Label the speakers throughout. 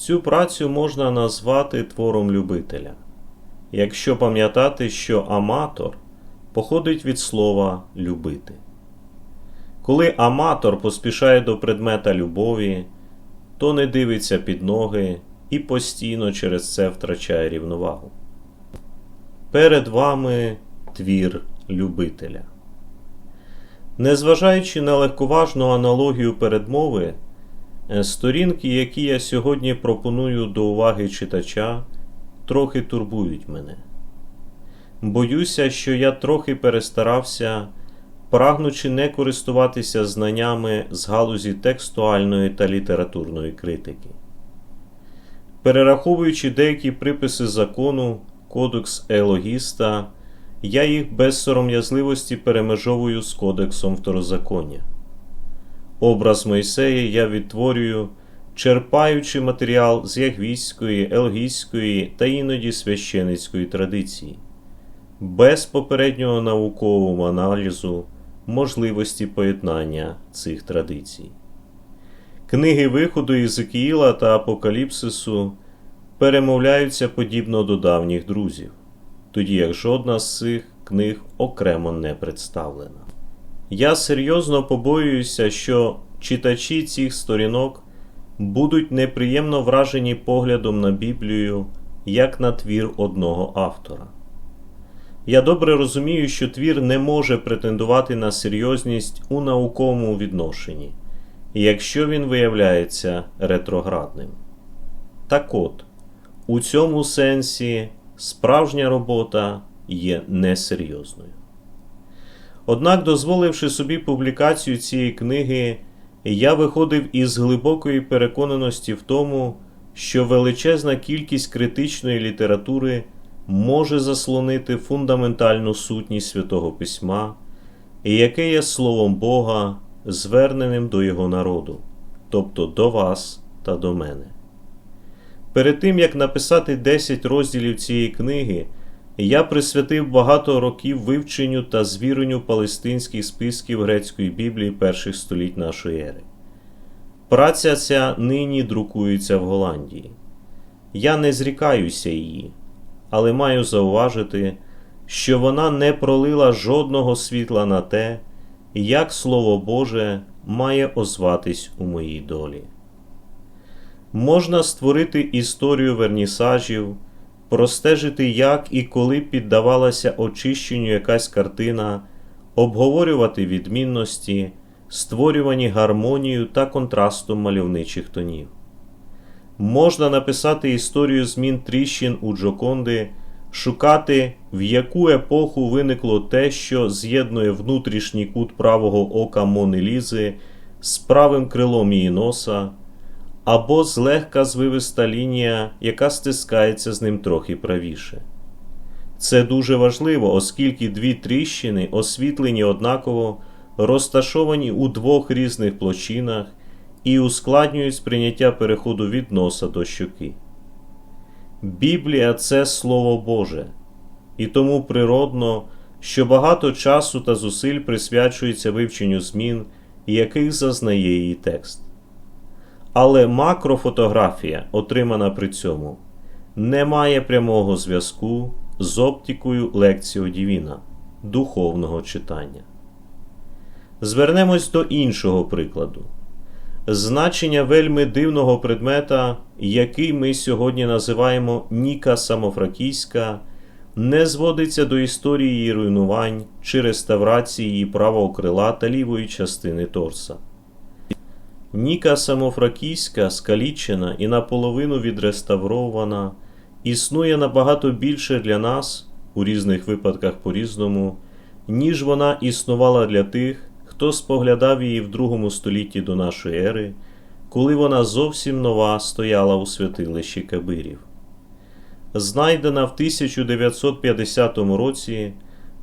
Speaker 1: Цю працю можна назвати твором любителя, якщо пам'ятати, що аматор походить від слова любити. Коли аматор поспішає до предмета любові, то не дивиться під ноги і постійно через це втрачає рівновагу. Перед вами твір любителя. Незважаючи на легковажну аналогію передмови, сторінки, які я сьогодні пропоную до уваги читача, трохи турбують мене. Боюся, що я трохи перестарався, прагнучи не користуватися знаннями з галузі текстуальної та літературної критики. Перераховуючи деякі приписи закону, Кодекс Еологіста, я їх без сором'язливості перемежовую з Кодексом Второзаконня. Образ Мойсея я відтворюю, черпаючи матеріал з ягвійської, елгійської та іноді священицької традиції, без попереднього наукового аналізу можливості поєднання цих традицій. Книги виходу Єзекіїла та Апокаліпсису перемовляються подібно до давніх друзів, тоді як жодна з цих книг окремо не представлена. Я серйозно побоююся, що читачі цих сторінок будуть неприємно вражені поглядом на Біблію як на твір одного автора. Я добре розумію, що твір не може претендувати на серйозність у науковому відношенні, якщо він виявляється ретроградним. Так от, у цьому сенсі справжня робота є несерйозною. Однак, дозволивши собі публікацію цієї книги, я виходив із глибокої переконаності в тому, що величезна кількість критичної літератури може заслонити фундаментальну сутність Святого Письма, яке є Словом Бога, зверненим до Його народу, тобто до вас та до мене. Перед тим як написати 10 розділів цієї книги, я присвятив багато років вивченню та звіренню палестинських списків грецької Біблії перших століть нашої ери. Праця ця нині друкується в Голландії. Я не зрікаюся її, але маю зауважити, що вона не пролила жодного світла на те, як Слово Боже має озватись у моїй долі. Можна створити історію вернісажів, простежити, як і коли піддавалася очищенню якась картина, обговорювати відмінності, створювані гармонією та контрастом мальовничих тонів. Можна написати історію змін тріщин у Джоконди, шукати, в яку епоху виникло те, що з'єднує внутрішній кут правого ока Мони Лізи з правим крилом її носа або злегка звивиста лінія, яка стискається з ним трохи правіше. Це дуже важливо, оскільки дві тріщини, освітлені однаково, розташовані у двох різних площинах і ускладнюють сприйняття переходу від носа до щоки. Біблія це Слово Боже, і тому природно, що багато часу та зусиль присвячується вивченню змін, яких зазнає її текст. Але макрофотографія, отримана при цьому, не має прямого зв'язку з оптикою лекціо Дівіна духовного читання. Звернемось до іншого прикладу. Значення вельми дивного предмета, який ми сьогодні називаємо Ніка Самофракійська, не зводиться до історії її руйнувань чи реставрації її правого крила та лівої частини торса. Ніка Самофракійська, скалічена і наполовину відреставрована, існує набагато більше для нас, у різних випадках по-різному, ніж вона існувала для тих, хто споглядав її в другому столітті до нашої ери, коли вона зовсім нова стояла у святилищі Кабирів. Знайдена в 1950 році,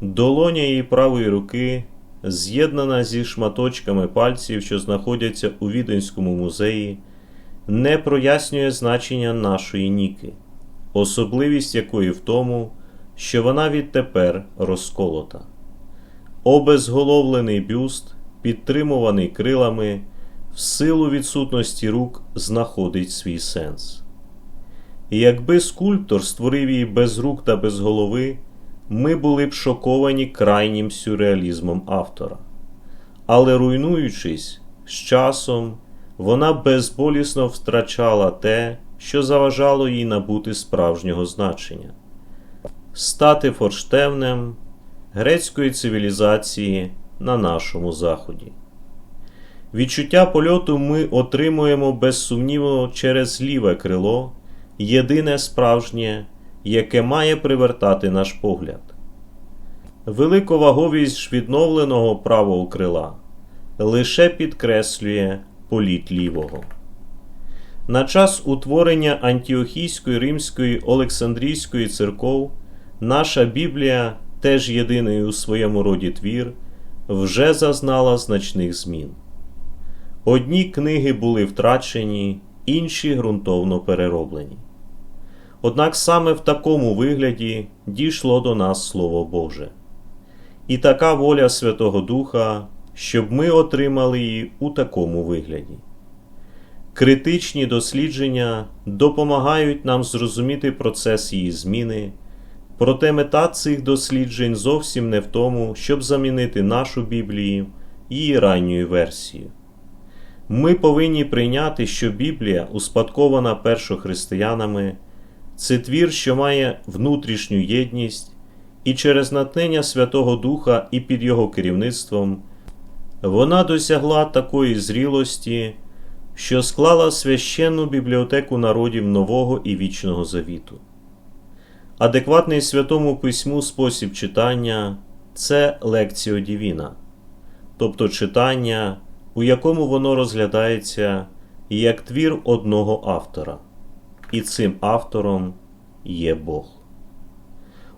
Speaker 1: долоня її правої руки з'єднана зі шматочками пальців, що знаходяться у Віденському музеї, не прояснює значення нашої ніки, особливість якої в тому, що вона відтепер розколота. Обезголовлений бюст, підтримуваний крилами, в силу відсутності рук знаходить свій сенс. І якби скульптор створив її без рук та без голови, ми були б шоковані крайнім сюрреалізмом автора. Але руйнуючись, з часом вона безболісно втрачала те, що заважало їй набути справжнього значення стати форштевнем грецької цивілізації на нашому заході. Відчуття польоту ми отримуємо безсумнівно через ліве крило, єдине справжнє, яке має привертати наш погляд. Великоваговість відновленого правого крила лише підкреслює політ лівого. На час утворення Антіохійської Римської Олександрійської церков наша Біблія, теж єдиний у своєму роді твір, вже зазнала значних змін. Одні книги були втрачені, інші ґрунтовно перероблені. Однак саме в такому вигляді дійшло до нас Слово Боже. І така воля Святого Духа, щоб ми отримали її у такому вигляді. Критичні дослідження допомагають нам зрозуміти процес її зміни, проте мета цих досліджень зовсім не в тому, щоб замінити нашу Біблію її ранньою версією. Ми повинні прийняти, що Біблія, успадкована першохристиянами, це твір, що має внутрішню єдність, і через натнення Святого Духа і під його керівництвом вона досягла такої зрілості, що склала священну бібліотеку народів Нового і Вічного Завіту. Адекватний Святому Письму спосіб читання це лекціо Дівіна, тобто читання, у якому воно розглядається як твір одного автора, і цим автором є Бог.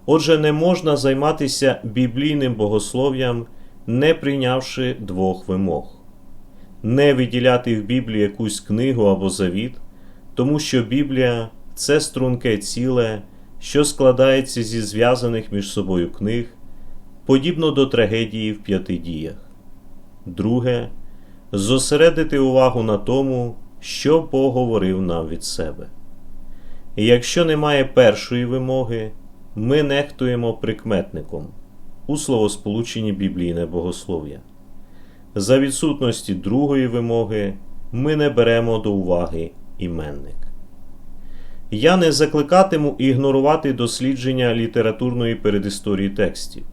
Speaker 1: Отже, не можна займатися біблійним богослов'ям, не прийнявши двох вимог не виділяти в Біблії якусь книгу або завіт, тому що Біблія це струнке ціле, що складається зі зв'язаних між собою книг, подібно до трагедії в п'яти діях. Друге зосередити увагу на тому, що Бог говорив нам від себе. Якщо немає першої вимоги, ми нехтуємо прикметником у словосполученні біблійне богослов'я. За відсутності другої вимоги ми не беремо до уваги іменник. Я не закликатиму ігнорувати дослідження літературної передісторії текстів,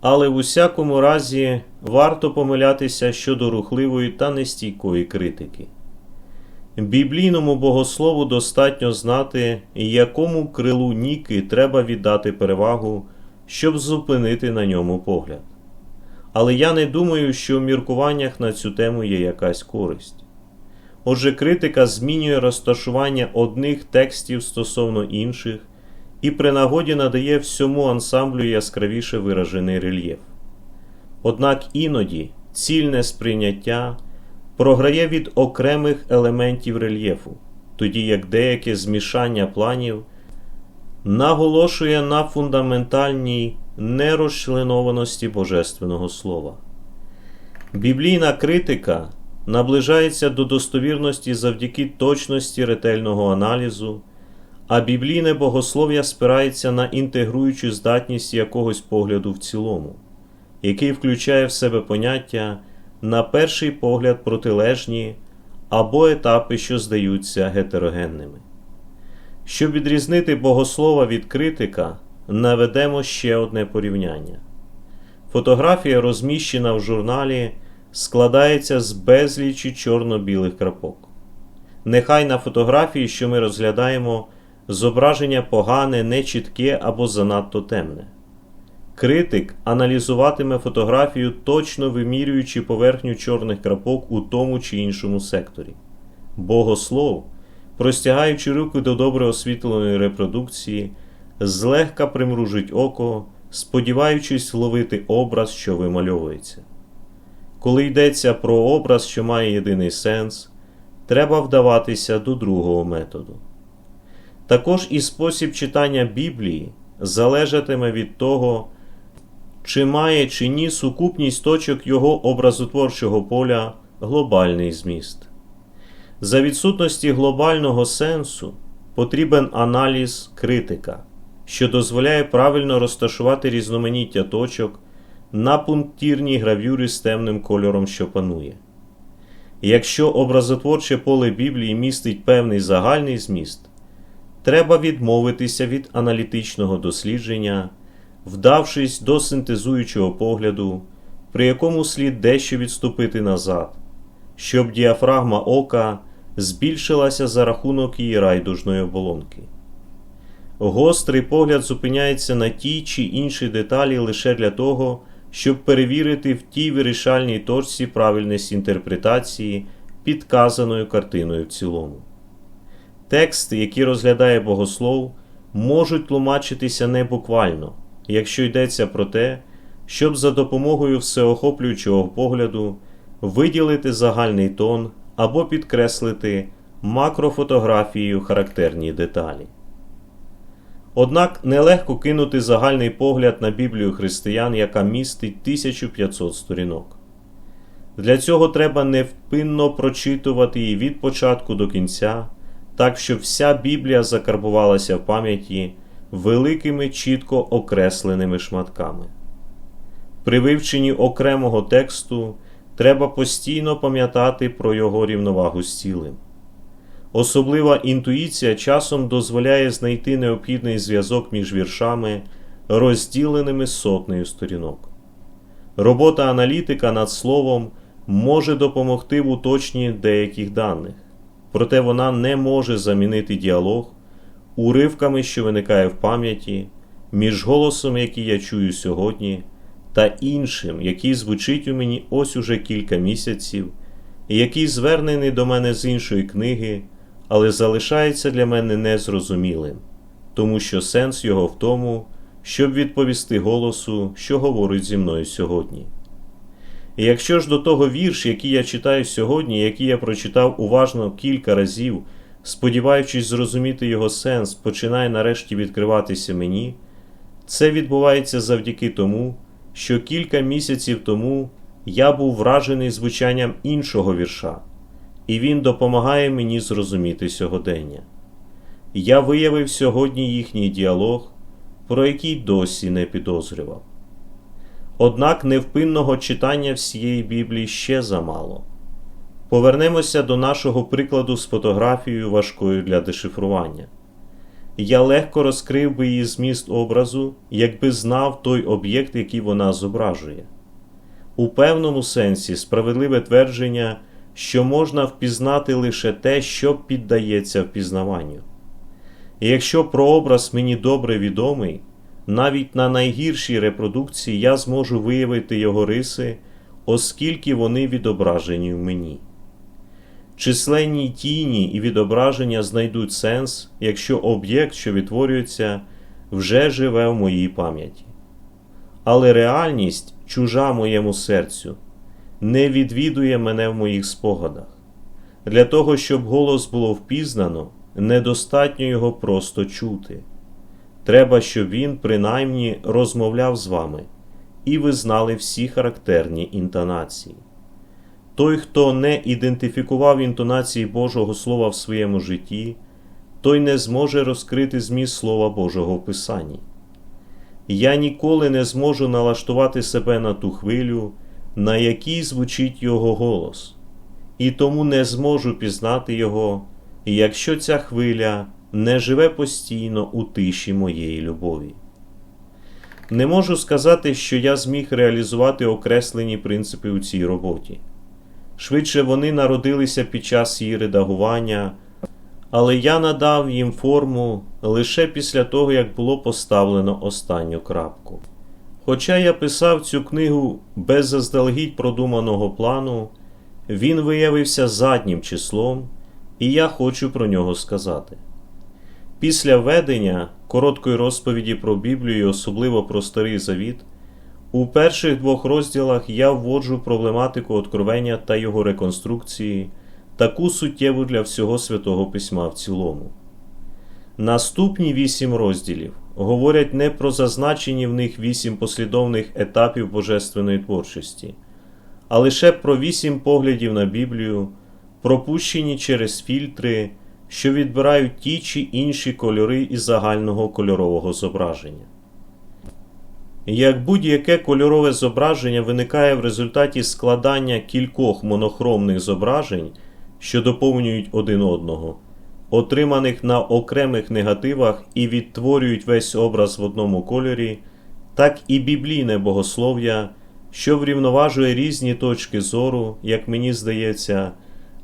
Speaker 1: але в усякому разі варто помилятися щодо рухливої та нестійкої критики. Біблійному богослову достатньо знати, якому крилу Ніки треба віддати перевагу, щоб зупинити на ньому погляд. Але я не думаю, що в міркуваннях на цю тему є якась користь. Отже, критика змінює розташування одних текстів стосовно інших і при нагоді надає всьому ансамблю яскравіше виражений рельєф. Однак іноді цільне сприйняття програє від окремих елементів рельєфу, тоді як деяке змішання планів наголошує на фундаментальній нерозчленованості Божественного Слова. Біблійна критика наближається до достовірності завдяки точності ретельного аналізу, а біблійне богослов'я спирається на інтегруючу здатність якогось погляду в цілому, який включає в себе поняття на перший погляд протилежні або етапи, що здаються гетерогенними. Щоб відрізнити богослова від критика, наведемо ще одне порівняння. Фотографія, розміщена в журналі, складається з безлічі чорно-білих крапок. Нехай на фотографії, що ми розглядаємо, зображення погане, нечітке або занадто темне. Критик аналізуватиме фотографію, точно вимірюючи поверхню чорних крапок у тому чи іншому секторі. Богослов, простягаючи руку до добре освітленої репродукції, злегка примружить око, сподіваючись вловити образ, що вимальовується. Коли йдеться про образ, що має єдиний сенс, треба вдаватися до другого методу. Також і спосіб читання Біблії залежатиме від того, чи має чи ні сукупність точок його образотворчого поля глобальний зміст. За відсутності глобального сенсу потрібен аналіз критика, що дозволяє правильно розташувати різноманіття точок на пунктірній гравюрі з темним кольором, що панує. Якщо образотворче поле Біблії містить певний загальний зміст, треба відмовитися від аналітичного дослідження, вдавшись до синтезуючого погляду, при якому слід дещо відступити назад, щоб діафрагма ока збільшилася за рахунок її райдужної оболонки. Гострий погляд зупиняється на тій чи іншій деталі лише для того, щоб перевірити в тій вирішальній точці правильність інтерпретації підказаною картиною в цілому. Тексти, які розглядає богослов, можуть тлумачитися не буквально, якщо йдеться про те, щоб за допомогою всеохоплюючого погляду виділити загальний тон або підкреслити макрофотографією характерні деталі. Однак нелегко кинути загальний погляд на Біблію християн, яка містить 1500 сторінок. Для цього треба невпинно прочитувати її від початку до кінця, так щоб вся Біблія закарбувалася в пам'яті великими чітко окресленими шматками. При вивченні окремого тексту треба постійно пам'ятати про його рівновагу з цілим. Особлива інтуїція часом дозволяє знайти необхідний зв'язок між віршами, розділеними сотнею сторінок. Робота аналітика над словом може допомогти в уточненні деяких даних, проте вона не може замінити діалог уривками, що виникає в пам'яті, між голосом, який я чую сьогодні, та іншим, який звучить у мені ось уже кілька місяців, і який звернений до мене з іншої книги але залишається для мене незрозумілим, тому що сенс його в тому, щоб відповісти голосу, що говорить зі мною сьогодні. І якщо ж до того вірш, який я читаю сьогодні, який я прочитав уважно кілька разів, сподіваючись зрозуміти його сенс, починає нарешті відкриватися мені, це відбувається завдяки тому, що кілька місяців тому я був вражений звучанням іншого вірша і він допомагає мені зрозуміти сьогодення. Я виявив сьогодні їхній діалог, про який досі не підозрював. Однак невпинного читання всієї Біблії ще замало. Повернемося до нашого прикладу з фотографією важкою для дешифрування. Я легко розкрив би її зміст образу, якби знав той об'єкт, який вона зображує. У певному сенсі справедливе твердження що можна впізнати лише те, що піддається впізнаванню. І якщо прообраз мені добре відомий, навіть на найгіршій репродукції я зможу виявити його риси, оскільки вони відображені в мені. Численні тіні і відображення знайдуть сенс, якщо об'єкт, що відтворюється, вже живе в моїй пам'яті. Але реальність чужа моєму серцю не відвідує мене в моїх спогадах. Для того, щоб голос було впізнано, недостатньо його просто чути. Треба, щоб він принаймні розмовляв з вами, і ви знали всі характерні інтонації. Той, хто не ідентифікував інтонації Божого Слова в своєму житті, той не зможе розкрити зміст Слова Божого в Писанні. Я ніколи не зможу налаштувати себе на ту хвилю на якій звучить його голос, і тому не зможу пізнати його, якщо ця хвиля не живе постійно у тиші моєї любові. Не можу сказати, що я зміг реалізувати окреслені принципи у цій роботі. Швидше вони народилися під час її редагування, але я надав їм форму лише після того, як було поставлено останню крапку. Хоча я писав цю книгу без заздалегідь продуманого плану, він виявився заднім числом, і я хочу про нього сказати. Після ведення короткої розповіді про Біблію, особливо про Старий Завіт, у перших двох розділах я вводжу проблематику откровення та його реконструкції, таку суттєву для всього святого письма в цілому. Наступні вісім розділів говорять не про зазначені в них вісім послідовних етапів божественної творчості, а лише про вісім поглядів на Біблію, пропущені через фільтри, що відбирають ті чи інші кольори із загального кольорового зображення. Як будь-яке кольорове зображення виникає в результаті складання кількох монохромних зображень, що доповнюють один одного, отриманих на окремих негативах і відтворюють весь образ в одному кольорі, так і біблійне богослов'я, що врівноважує різні точки зору, як мені здається,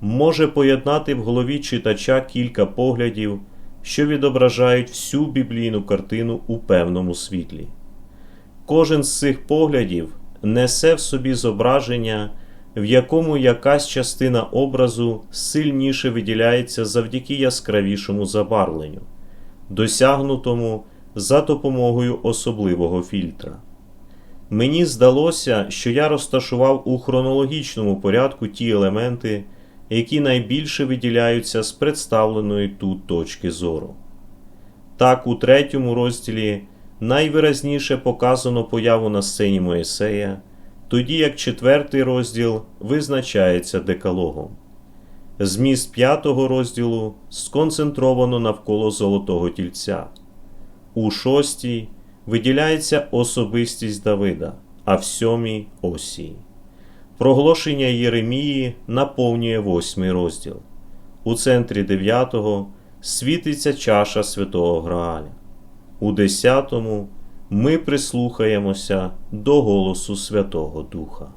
Speaker 1: може поєднати в голові читача кілька поглядів, що відображають всю біблійну картину у певному світлі. Кожен з цих поглядів несе в собі зображення, в якому якась частина образу сильніше виділяється завдяки яскравішому забарвленню, досягнутому за допомогою особливого фільтра. Мені здалося, що я розташував у хронологічному порядку ті елементи, які найбільше виділяються з представленої тут точки зору. Так, у третьому розділі найвиразніше показано появу на сцені Моїсея, тоді як четвертий розділ визначається декалогом. Зміст п'ятого розділу сконцентровано навколо золотого тільця. У шостій виділяється особистість Давида, а в сьомій осі. Проголошення Єремії наповнює восьмий розділ. У центрі дев'ятого світиться чаша святого Грааля. У десятому ми прислухаємося до голосу Святого Духа.